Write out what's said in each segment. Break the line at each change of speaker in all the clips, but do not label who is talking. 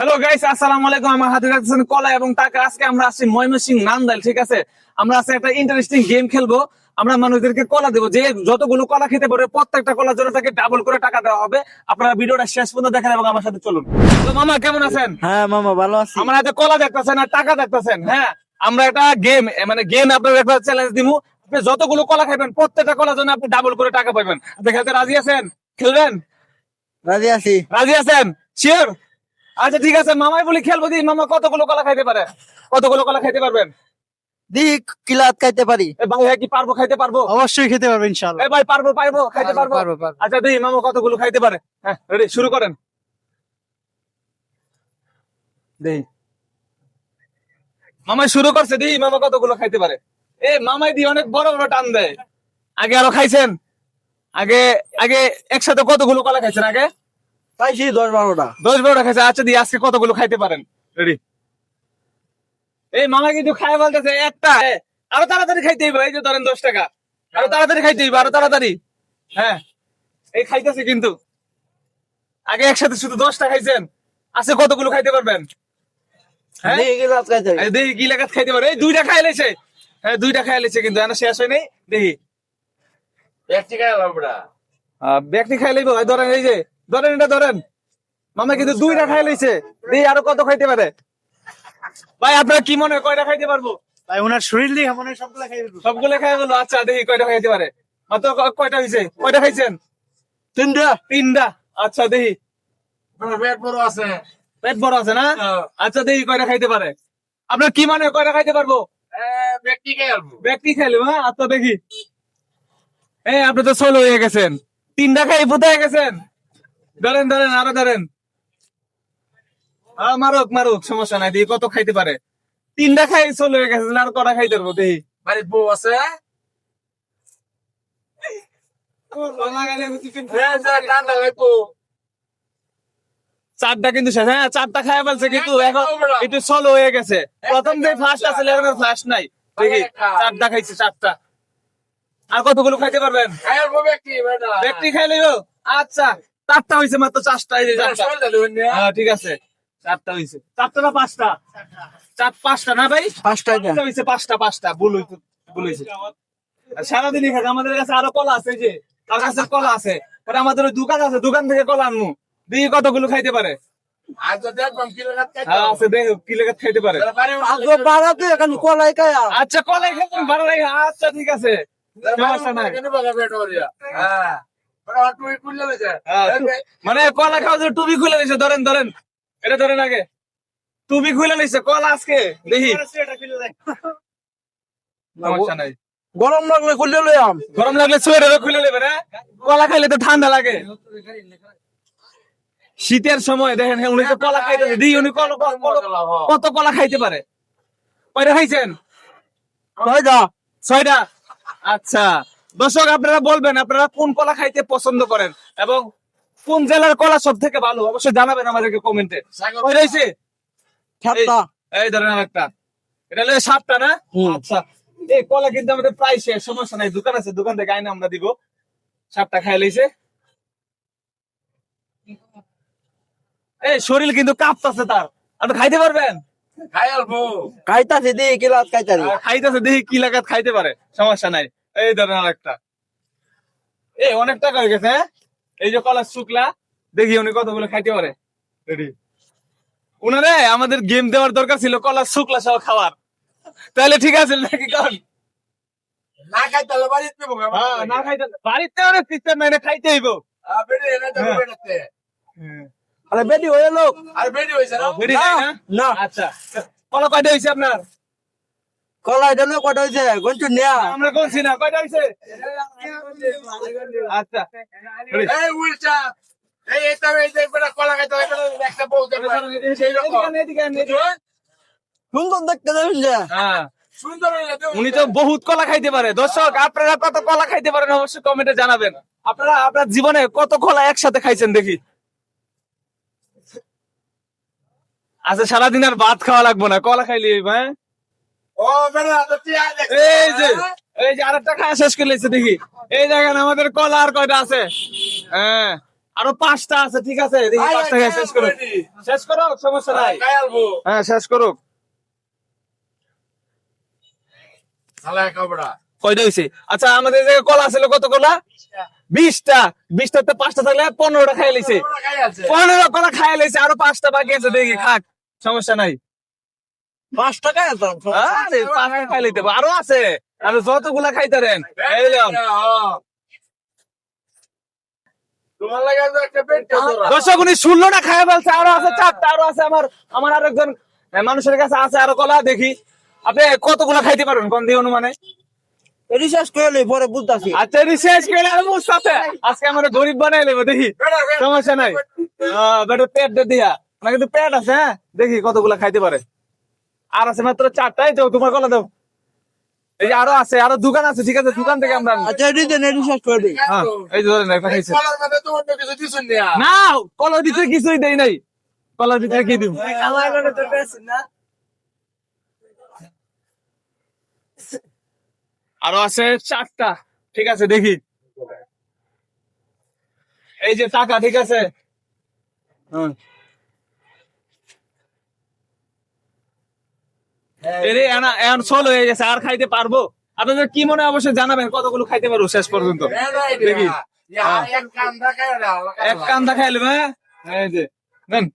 Hello guys আসসালামু আলাইকুম। আমার হাতে রাখছেন কলা এবং টাকা। আজকে আমরা আসছি ময়মনসিং নান্দাইল ঠিক আছে? আমরা আজকে একটা ইন্টারেস্টিং গেম খেলব। আমরা মানুষদেরকে কলা দেবো। যে যতগুলো কলা খেতে পারে প্রত্যেকটা কলার জন্য তাকে ডাবল করে টাকা দেওয়া হবে। আপনারা ভিডিওটা শেষ পর্যন্ত দেখেন এবং আমার সাথে চলুন। তো মামা কেমন আছেন?
হ্যাঁ মামা ভালো আছি।
আমার হাতে কলা দেখতেছেন আর টাকা দেখতেছেন হ্যাঁ? আমরা একটা গেম মানে গেম আপনার একটা চ্যালেঞ্জ দিব আপনি যতগুলো কলা খাইবেন প্রত্যেকটা কলার জন্য আপনি ডাবল করে টাকা পাবেন আপনি খেলতে রাজি আছেন? খেলবেন?
রাজি আছি।
রাজি আছেন? শিওর আচ্ছা ঠিক আছে মামাই বলি খেলব দি। মামা কতগুলো কলা খাইতে পারে? কতগুলো কলা খাইতে পারবেন?
দি কিলাত খাইতে পারি?
ভাই হ্যাঁ কি পারব খাইতে পারব?
অবশ্যই খেতে পারব ইনশাল্লাহ
এ ভাই পারব পারব খাইতে পারব। আচ্ছা দেখি মামা কতগুলো খাইতে পারে? হ্যাঁ রেডি শুরু করেন। শুরু করছে দেখি মামা কতগুলো খাইতে পারে? এ মামাই দিয়ে অনেক বড় বড় টান দেয়। আগে আরও খাইছেন? আগে আগে একসাথে কতগুলো কলা খাইছেন আগে?
পাইছি দশ বারোটা।
দশ বারোটা খাইছে আচ্ছা দিয়ে আজকে কতগুলো খাইতে পারেন? রেডি এই মামা কিন্তু খাই বলতেছে একটা। আরও তাড়াতাড়ি খাইতে হইব এই যে ধরেন দশ টাকা। আরও তাড়াতাড়ি খাইতে হইব আরও তাড়াতাড়ি। হ্যাঁ এই খাইতেছে কিন্তু। আগে একসাথে শুধু দশটা খাইছেন। আজকে কতগুলো খাইতে পারবেন? হ্যাঁ? দেখি কি লাগাত খাইতে পারে এই দুইটা খাই লেছে। হ্যাঁ দুইটা খাই লেছে কিন্তু এখনও শেষ হয় নাই দেখি আহ, ব্যক্তি খাই লইব। ধরেন এই যে ধরেন এটা ধরেন। মামা কিন্তু দুইটা খাই লইছে। দেখি আরও কত খাইতে পারে? ভাই আপনার কি মনে হয় কয়টা খাইতে পারব?
ভাই ওনার শরীর দিয়ে মনে হয় সবগুলা খাই
সবগুলো খাই বলো আচ্ছা দেখি কয়টা খাইতে পারে। মাত্র কয়টা হয়েছে কয়টা খাইছেন?
তিনটা।
তিনটা। আচ্ছা দেখি। পেট বড় আছে। পেট বড় আছে না? আচ্ছা দেখি কয়টা খাইতে পারে। আপনার কি মানে কয়টা খাইতে পারব? ব্যক্তি খাইলে হ্যাঁ? আচ্ছা দেখি। এ আপনি তো ষোলো হয়ে গেছেন। তিনটা খাই বুঝে গেছেন? ধরেন ধরেন আরও ধরেন আহ, মারুক মারুক সমস্যা নাই দেখি কত খাইতে পারে। তিনটা খাই হয়ে গেছেন আর কটা খাইতে পারব দেখি। চারটা কিন্তু শেষ হ্যাঁ চারটা ফেলছে কিন্তু এখন একটু সলো হয়ে গেছে। প্রথম যে ফার্স্ট আছে এখন ফার্স্ট নাই। দেখি চারটা খাইছে চারটা। আর কতগুলো খাইতে পারবেন? ব্যক্তি খাইলেও আচ্ছা। চারটা হয়েছে মাত্র চারটা। হ্যাঁ ঠিক আছে। চারটা হয়েছে চারটা না পাঁচটা? চার পাঁচটা না ভাই?
পাঁচটা
পাঁচটা হয়েছে পাঁচটা পাঁচটা। ভুল হয়েছে সারাদিনই আমাদের কাছে আরও কলা আছে যে তার কাছে কলা আছে। পরে আমাদের ওই দোকান আছে দোকান থেকে কলা আনমু। দেখি কতগুলো খাইতে পারে। হ্যাঁ আছে দেখো কি খাইতে পারে।
আগে বাড়াতে এখন কলাই খাই
আচ্ছা কলাই লাগে আচ্ছা ঠিক আছে। হ্যাঁ, মানে কলা খাওয়া টুপি খুলে নিছে ধরেন ধরেন। এটা ধরেন আগে। টুপি খুলে নিছে কলা আজকে দেখি। সমস্যা নাই।
গরম লাগলে খুললে লই আম।
গরম লাগলে সোয়েটারও খুলে নেবে না? কলা খাইলে তো ঠান্ডা লাগে। শীতের সময় দেখেন হ্যাঁ, উনি তো কলা খাইতে দিই উনি কত কলা খাইতে পারে? কয়টা খাইছেন?
কয়টা
ছয়টা? আচ্ছা। দর্শক আপনারা বলবেন আপনারা কোন কলা খাইতে পছন্দ করেন? এবং কোন জেলার কলা সব থেকে ভালো? অবশ্যই জানাবেন আমাদেরকে কমেন্টে। রয়েছে এই ধরেন একটা এটা হলো সাতটা না? আচ্ছা। এই কলা কিন্তু আমাদের প্রায় শেষ সমস্যা নাই। দোকান আছে দোকান থেকে আইনা আমরা দিব। সাতটা খাই লইছে। এই শরীর কিন্তু কাঁপতাছে তার। আপনি খাইতে পারবেন?
খাইতেছে
দেখি কি লাগাত খাইতে পারে। সমস্যা নাই। এই ধরেন আর একটা এই অনেক টাকা হয়ে গেছে হ্যাঁ? এই যে কলা শুকলা দেখি উনি কতগুলো খাইতে পারে। রেডি উনারে আমাদের গেম দেওয়ার দরকার ছিল কলা শুকলা সহ খাওয়ার। তাহলে ঠিক আছে নাকি হ্যাঁ, না খাইতে বাড়িতে অনেক সিস্টেম নাই খাইতে হইব।
আরে বেডি হয়ে লোক
না। আচ্ছা। কলা কয়টা হয়েছে আপনার?
দিলে কটা হয়েছে গঞ্চু নেয়া।
আমরা বলছি না কয়টা হয়েছে আচ্ছা। ready? এদিকে, এদিকে, এদিকে।
সুন্দর দেখতে যাবেন যে।
হ্যাঁ। উনি তো বহুত কলা খাইতে পারে। দর্শক আপনারা কত কলা খাইতে পারেন অবশ্যই কমেন্টে জানাবেন। আপনারা আপনার জীবনে কত কলা একসাথে খাইছেন দেখি? আচ্ছা সারাদিন আর ভাত খাওয়া লাগবো না। কলা খাইলি হ্যাঁ? এই যে এই যে আরেকটা খাওয়া শেষ করে লেছে দেখি। এই দেখেন আমাদের কলা আর কয়টা আছে? হ্যাঁ আরও পাঁচটা আছে ঠিক আছে? দেখি পাঁচটা খেয়ে শেষ করো শেষ করো সমস্যা নাই। হ্যাঁ শেষ করো কয়টা হয়েছে আচ্ছা আমাদের যে কলা ছিল কত কলা? বিশটা। বিশটাতে পাঁচটা থাকলে পনেরোটা খাই লাইছে। পনেরো কলা খাই লাইছে আরও পাঁচটা বাকি আছে দেখি খাক। সমস্যা নাই।
পাঁচ টাকা
আরে লাইতে আরও আছে। আর যতগুলা খাইতারেন দর্শক উনি ষোলোটা খাই ফেলছে। আরও আছে চারটা আরও আছে আমার আমার আরেকজন মানুষের কাছে আছে আরও কলা দেখি। আপনি কতগুলা খাইতে পারবেন কোন দিয়ে অনুমানে?
রিসার্চ করলে পরে বুঝতেছি।
আচ্ছা রিসার্চ করে আমি বুঝতে আজকে আমার গরিব বানাই নেব দেখি। সমস্যা নাই। পেট দে দিয়া। না কিন্তু পেট আছে হ্যাঁ? দেখি কতগুলা খাইতে পারে। আর আছে মাত্র চারটাই তো তোমার কলা দাও। এই যে আরও আছে আরও দোকান আছে ঠিক আছে দোকান থেকে আমরা।
আচ্ছা এটি রিসার্চ করে দিই।
হ্যাঁ এই যে ধরেন একটা খাইছে না। কলার ভিতরে কিছুই দেই নাই। কলার ভিতরে কি দিব? আরও আছে চারটা ঠিক আছে দেখি। এই যে টাকা ঠিক আছে। হুম। এরে এখন ষোলো হয়ে গেছে আর খাইতে পারব। আপনাদের কি মনে অবশ্যই জানাবেন কতগুলো খাইতে পারব শেষ পর্যন্ত? দেখি। এক কান্দা খাইলে হ্যাঁ? এই যে নেন।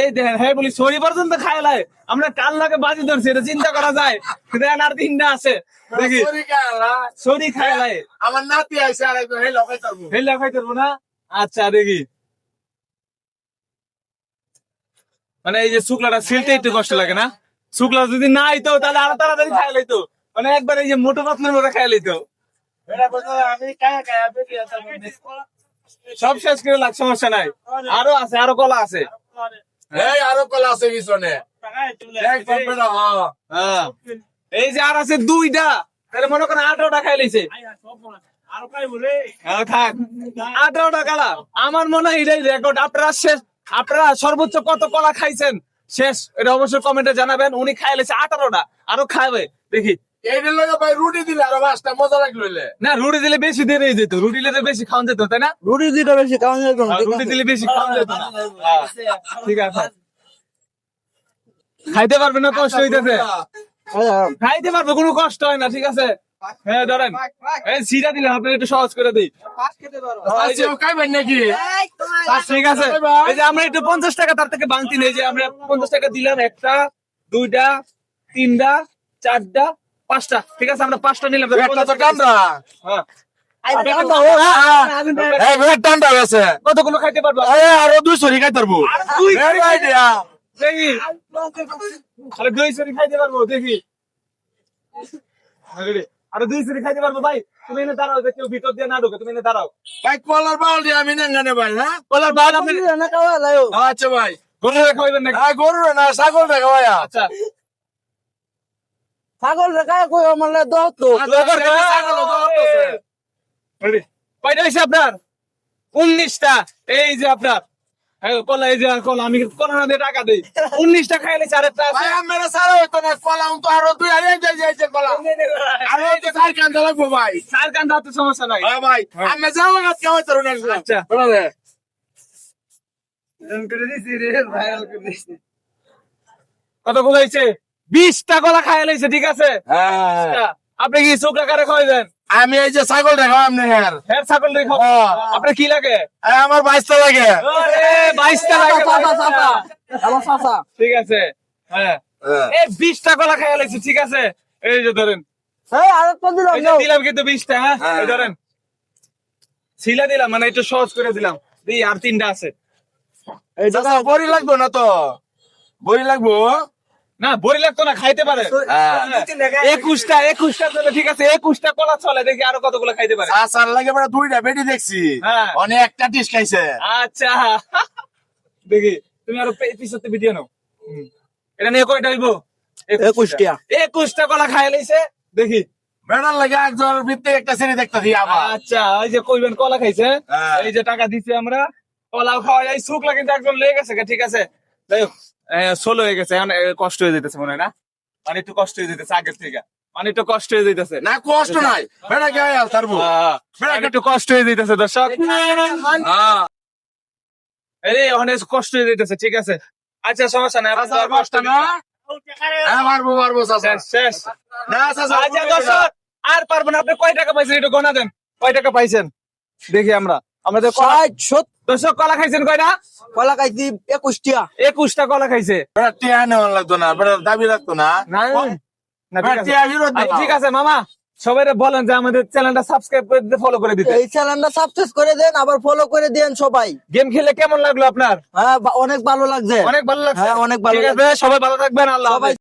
এই দেখেন হ্যাঁ বলি সরি পর্যন্ত খাইলাই আমরা কাল লাগে বাজি ধরছি এটা চিন্তা করা যায়। কিন্তু আর তিনটা আছে। দেখি। খাইলাই
আমার নাতি আইসে আর একজন হেলো
খাইতে না? আচ্ছা দেখি। মানে এই যে শুক্লাটা ছিলতে একটু কষ্ট লাগে না? শুক্লা যদি না আইতো তাহলে আরও তাড়াতাড়ি খাই লাইতো। মানে একবার এই যে মোটো পাতলের মতো খাই লাইতো। সব শেষ করে লাগ সমস্যা নাই। আরও আছে আরও কলা আছে।
এই আরও কলা আছে পিছনে। এক কম্পিউটার হ্যাঁ।
হ্যাঁ। এই যে আর আছে দুইটা তাহলে মনে করেন আঠারোটা খাই লাইছে। হ্যাঁ, আঠারোটা কালা। আমার মনে হয় এটাই রেকর্ড আপনারা শেষ। আপনারা সর্বোচ্চ কত কলা খাইছেন? শেষ এটা অবশ্যই কমেন্টে জানাবেন। উনি খাই লাইছে আঠারোটা আরও খাবে। দেখি।
ভাই রুটি দিলে আরও পাঁচটা মজা লাগল
না রুটি দিলে বেশি দেরি যেত। রুটি দিলে বেশি খাওয়ান যেত তাই না?
রুটি দিতে বেশি খাওয়া যেত
রুটি দিলে বেশি যেত হ্যাঁ, ঠিক আছে। খাইতে পারবে না কষ্ট হইতেছে। খাইতে পারবে কোনো কষ্ট হয় না ঠিক আছে। হ্যাঁ ধরেন এই সিটা দিলে আপনি একটু সহজ করে দিই। এই যে-
আচ্ছা, নাকি?
ঠিক আছে। এই যে আমরা একটু পঞ্চাশ টাকা তার থেকে বাংতি নেই যে আমরা পঞ্চাশ টাকা দিলাম একটা দুইটা তিনটা চারটা পাঁচটা। ঠিক আছে আমরা পাঁচটা নিলাম।
একটা তো টান্ডা।
হ্যাঁ। কতগুলো খাইতে পারব?
আরও দুই সরি খাইতারবো
দুই
Very
দেখি। আরে খাইতে পারব দেখি। আরে দুই সরি খাইতে পারব ভাই? তুমি এনে দাঁড়াও যে কেউ ভিতর দিয়ে না ঢোকে তুমি এনে দাঁড়াও।
ভাই কলার বাউল দিয়ে আমি নাঙ্গানে ভাই হ্যাঁ?
আপনি
না
আচ্ছা ভাই।
গরু
হ্যাঁ গরু না ছাগল দেখা
আচ্ছা।
ছাগল রে কায়া কই আমার লে দাও তো।
Ready? কয়টা হয়েছে আপনার? উনিশটা এই যে আপনার। কলা এই যে কলা আমি কলা না দিয়ে টাকা দিই। উনিশটা খাইলে চারেরটা আছে
ভাই সারা হইতো না কলা তো আরও দুই আরে যাই যাইছে কলা আরও তো চার কান্দা লাগবো ভাই।
চার কান দাঁতে সমস্যা নাই।
হ্যাঁ ভাই আমি যাওয়া গাছ কেমন তোর না
আচ্ছা।
বলে
কতগুলো হয়েছে? বিশটা কলা খাই লাইছে ঠিক আছে?
হ্যাঁ।
আপনি কি চোখ রাখা কারে খাওয়াইবেন?
আমি এই যে ছাগল দেখাও আপনি হ্যাঁ
ছাগল রে খাও
হ্যাঁ।
আপনার কি লাগে?
আমার বাইশটা লাগে।
বাইশটা লাগে
চাচা
ঠিক আছে। হ্যাঁ। এই বিশটা কলা খাই লাইছে ঠিক আছে? এই যে ধরেন।
দিলাম
কিন্তু বিশটা হ্যাঁ?
হ্যাঁ।
এই ধরেন। ছিলা দিলাম মানে একটু সহজ করে দিলাম। আর তিনটা আছে।
এই
চাচা বড়ি লাগবো না তো? বড়ি লাগবো?
না বড়ি লাগতো না খাইতে পারে।
হ্যাঁ।
একুশটা একুশটা চলে ঠিক আছে একুশটা কলা চলে দেখি আরও কতগুলো খাইতে পারে।
চাচার লাগে বড় দুইটা বেটি দেখছি।
হ্যাঁ।
অনেক একটা ডিশ খাইছে।
আচ্ছা। দেখি তুমি আরও পিছতে ভিডিও নাও। এটা নিয়ে কয়টা হইব?
একুশটা।
একুশটা। কলা খাই লাইছে। দেখি।
বেড়ার লাগে একজন ভিত্তি একটা শ্রেণি দেখতেছি আবার
আচ্ছা ওই যে কইবেন কলা খাইছে।
হ্যাঁ।
এই যে টাকা দিছি আমরা। কলাও খাওয়া যায় শুকলা কিন্তু একজন লেগে গেছে ঠিক আছে। যাই হোক। ষোলো হয়ে গেছে। এখন কষ্ট হয়ে যেতেছে মনে হয় না? মানে একটু কষ্ট হয়ে যেতেছে আগের থেকে। মানে একটু কষ্ট হয়ে যাইতেছে।
না কষ্ট নাই। বেটা কে আয়াল তারবো
আহ, মানে একটু কষ্ট হয়ে যাইতেছে দর্শক। আহ। এই কষ্ট হয়ে যাইতেছে ঠিক আছে? আচ্ছা সমস্যা নাই আপনি আর কষ্ট
না। হ্যাঁ মারবো মারবো চাচা।
শেষ
না
আচ্ছা দর্শক আর পারব না। আপনি কয় টাকা পাইছেন? একটু গোনা দেন। কয় টাকা পাইছেন? দেখি আমরা। আমাদের
ষাট সত্তর
দর্শক কলা খাইছেন কয়টা?
কলা খাইছি একুশটিয়া
একুশটা কলা খাইছে।
টিয়া নেওয়া লাগতো না দাবি লাগতো না।
ঠিক আছে। আচ্ছা। ঠিক আছে মামা সবাই বলেন যে আমাদের চ্যানেলটা সাবস্ক্রাইব করে দিতে ফলো করে দিতে।
এই চ্যানেলটা সাবস্ক্রাইব করে দেন আবার ফলো করে দেন সবাই।
গেম খেলে কেমন লাগল আপনার?
হ্যাঁ অনেক ভালো লাগছে।
অনেক ভালো লাগছে।
হ্যাঁ, অনেক ভালো
ঠিক আছে সবাই ভালো থাকবেন আল্লাহ।